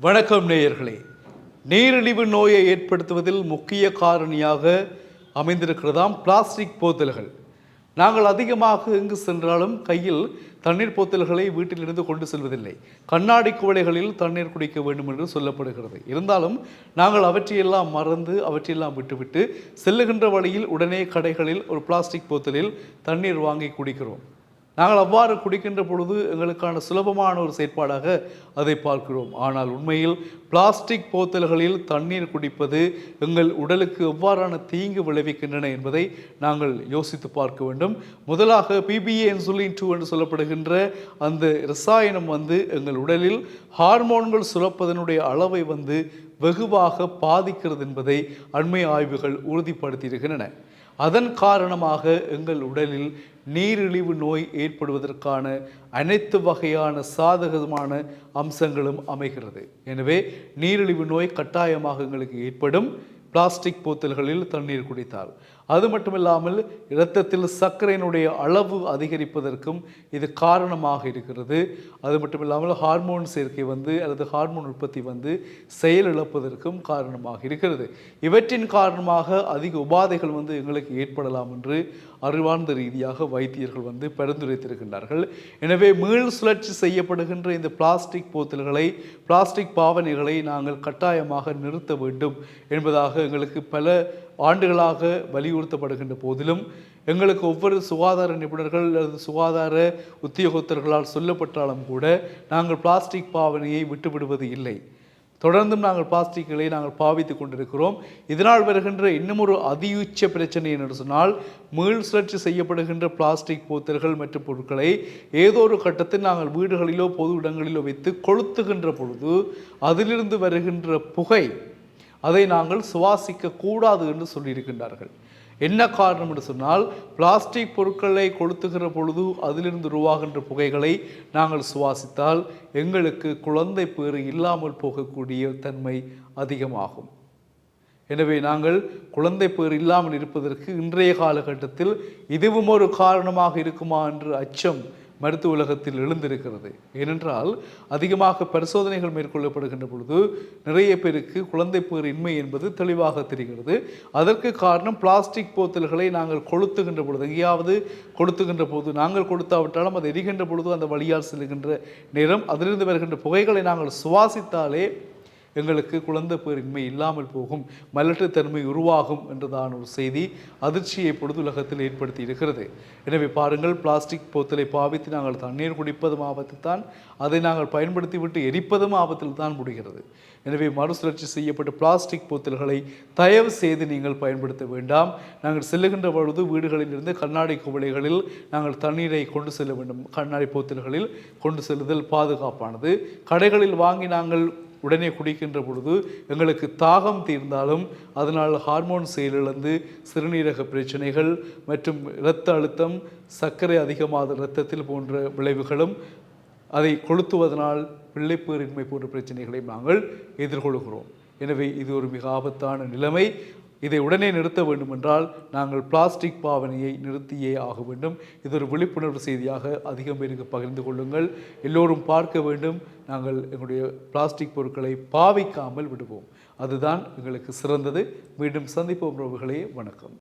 வணக்கம் நேயர்களே. நீரிழிவு நோயை ஏற்படுத்துவதில் முக்கிய காரணியாக அமைந்திருக்கிறதாம் பிளாஸ்டிக் போத்தல்கள். நாங்கள் அதிகமாக எங்கு சென்றாலும் கையில் தண்ணீர் போத்தல்களை வீட்டிலிருந்து கொண்டு செல்வதில்லை. கண்ணாடி குவளைகளில் தண்ணீர் குடிக்க வேண்டும் என்று சொல்லப்படுகிறது. இருந்தாலும் நாங்கள் அவற்றையெல்லாம் மறந்து அவற்றையெல்லாம் விட்டுவிட்டு செல்லுகின்ற வழியில் உடனே கடைகளில் ஒரு பிளாஸ்டிக் போத்தலில் தண்ணீர் வாங்கி குடிக்கிறோம். நாங்கள் அவ்வாறு குடிக்கின்ற பொழுது எங்களுக்கான சுலபமான ஒரு செயற்பாடாக அதை பார்க்கிறோம். ஆனால் உண்மையில் பிளாஸ்டிக் போத்தல்களில் தண்ணீர் குடிப்பது எங்கள் உடலுக்கு எவ்வாறான தீங்கு விளைவிக்கின்றன என்பதை நாங்கள் யோசித்து பார்க்க வேண்டும். முதலாக பிபிஏ இன்சுலின் டூ என்று சொல்லப்படுகின்ற அந்த ரசாயனம் வந்து எங்கள் உடலில் ஹார்மோன்கள் சுரப்பதனுடைய அளவை வந்து வெகுவாக பாதிக்கிறது என்பதை அண்மை ஆய்வுகள் உறுதிப்படுத்தியிருக்கின்றன. அதன் காரணமாக எங்கள் உடலில் நீரிழிவு நோய் ஏற்படுவதற்கான அனைத்து வகையான சாதகமான அம்சங்களும் அமைகிறது. எனவே நீரிழிவு நோய் கட்டாயமாக எங்களுக்கு ஏற்படும். பிளாஸ்டிக் போத்தல்களில் தண்ணீர் குடித்தால். அது மட்டும் இல்லாமல் இரத்தத்தில் சர்க்கரையினுடைய அளவு அதிகரிப்பதற்கும் இது காரணமாக இருக்கிறது. அது மட்டும் இல்லாமல் ஹார்மோன் சேர்க்கை வந்து அல்லது ஹார்மோன் உற்பத்தி வந்து செயலிழப்பதற்கும் காரணமாக இருக்கிறது. இவற்றின் காரணமாக அதிக உபாதைகள் வந்து எங்களுக்கு ஏற்படலாம் என்று அறிவார்ந்த ரீதியாக வைத்தியர்கள் வந்து பரிந்துரைத்திருக்கின்றார்கள். எனவே மீள் சுழற்சி செய்யப்படுகின்ற இந்த பிளாஸ்டிக் போத்தல்களை பிளாஸ்டிக் பாவனைகளை நாங்கள் கட்டாயமாக நிறுத்த வேண்டும் என்பதாக எங்களுக்கு பல ஆண்டுகளாக வலியுறுத்தப்படுகின்ற போதிலும் எங்களுக்கு ஒவ்வொரு சுகாதார நிபுணர்கள் அல்லது சுகாதார உத்தியோகத்தர்களால் சொல்லப்பட்டாலும் கூட நாங்கள் பிளாஸ்டிக் பாவனையை விட்டுவிடுவது இல்லை. தொடர்ந்தும் நாங்கள் பிளாஸ்டிக்களை நாங்கள் பாவித்து கொண்டிருக்கிறோம். இதனால் வருகின்ற இன்னும் ஒரு அதியுச்ச பிரச்சனை என்று சொன்னால் மீள் சுழற்சி செய்யப்படுகின்ற பிளாஸ்டிக் போத்தல்கள் மற்றும் பொருட்களை ஏதோ ஒரு கட்டத்தில் நாங்கள் வீடுகளிலோ பொது இடங்களிலோ வைத்து கொளுத்துகின்ற பொழுது அதிலிருந்து வருகின்ற புகை அதை நாங்கள் சுவாசிக்க கூடாது என்று சொல்லியிருக்கின்றார்கள். என்ன காரணம் என்று சொன்னால் பிளாஸ்டிக் பொருட்களை கொளுத்துகிற பொழுது அதிலிருந்து உருவாகின்ற புகைகளை நாங்கள் சுவாசித்தால் எங்களுக்கு குழந்தை பேறு இல்லாமல் போகக்கூடிய தன்மை அதிகமாகும். எனவே நாங்கள் குழந்தை பேர் இல்லாமல் இருப்பதற்கு இன்றைய காலகட்டத்தில் இதுவும் ஒரு காரணமாக இருக்குமா என்று அச்சம் மருத்துவ உலகத்தில் எழுந்திருக்கிறது. ஏனென்றால் அதிகமாக பரிசோதனைகள் மேற்கொள்ளப்படுகின்ற பொழுது நிறைய பேருக்கு குழந்தை பேர் இன்மை என்பது தெளிவாக தெரிகிறது. அதற்கு காரணம் பிளாஸ்டிக் போத்தல்களை நாங்கள் கொளுத்துகின்ற பொழுது எங்கேயாவது கொளுத்துகின்ற போது நாங்கள் கொடுத்தாவிட்டாலும் அது எரிகின்ற பொழுது அந்த வழியால் செல்கின்ற நேரம் அதிலிருந்து வருகின்ற புகைகளை நாங்கள் சுவாசித்தாலே எங்களுக்கு குழந்தை பேரின்மை இல்லாமல் போகும் மலட்டுத்தன்மை உருவாகும் என்றதான ஒரு செய்தி அதிர்ச்சியை பொழுது உலகத்தில் ஏற்படுத்தி இருக்கிறது. எனவே பாருங்கள் பிளாஸ்டிக் போத்தலை பாவித்து நாங்கள் தண்ணீர் குடிப்பதும் ஆபத்து தான் அதை நாங்கள் பயன்படுத்தி விட்டு எரிப்பதும் ஆபத்தில் தான் முடிகிறது. எனவே மறுசுழற்சி செய்யப்பட்ட பிளாஸ்டிக் போத்தல்களை தயவு செய்து நீங்கள் பயன்படுத்த வேண்டாம். நாங்கள் செல்லுகின்ற பொழுது வீடுகளில் இருந்து கண்ணாடி குவளைகளில் நாங்கள் தண்ணீரை கொண்டு செல்ல வேண்டும். கண்ணாடி போத்தல்களில் கொண்டு செல்லுதல் பாதுகாப்பானது. கடைகளில் வாங்கி நாங்கள் உடனே குடிக்கின்ற பொழுது எங்களுக்கு தாகம் தீர்ந்தாலும் அதனால் ஹார்மோன் செயலிழந்து சிறுநீரக பிரச்சனைகள் மற்றும் இரத்த அழுத்தம் சர்க்கரை அதிகமாக இரத்தத்தில் போன்ற விளைவுகளும் அதை கொளுத்துவதனால் பிள்ளைப்பேரின்மை போன்ற பிரச்சனைகளை நாங்கள் எதிர்கொள்கிறோம். எனவே இது ஒரு மிக ஆபத்தான நிலைமை. இதை உடனே நிறுத்த வேண்டுமென்றால் நாங்கள் பிளாஸ்டிக் பாவனையை நிறுத்தியே ஆக வேண்டும். இது ஒரு விழிப்புணர்வு செய்தியாக அதிகம் பேருக்கு பகிர்ந்து கொள்ளுங்கள். எல்லோரும் பார்க்க வேண்டும். நாங்கள் எங்களுடைய பிளாஸ்டிக் பொருட்களை பாவிக்காமல் விடுவோம். அதுதான் எங்களுக்கு சிறந்தது. மீண்டும் சந்திப்போம் உறவுகளே. வணக்கம்.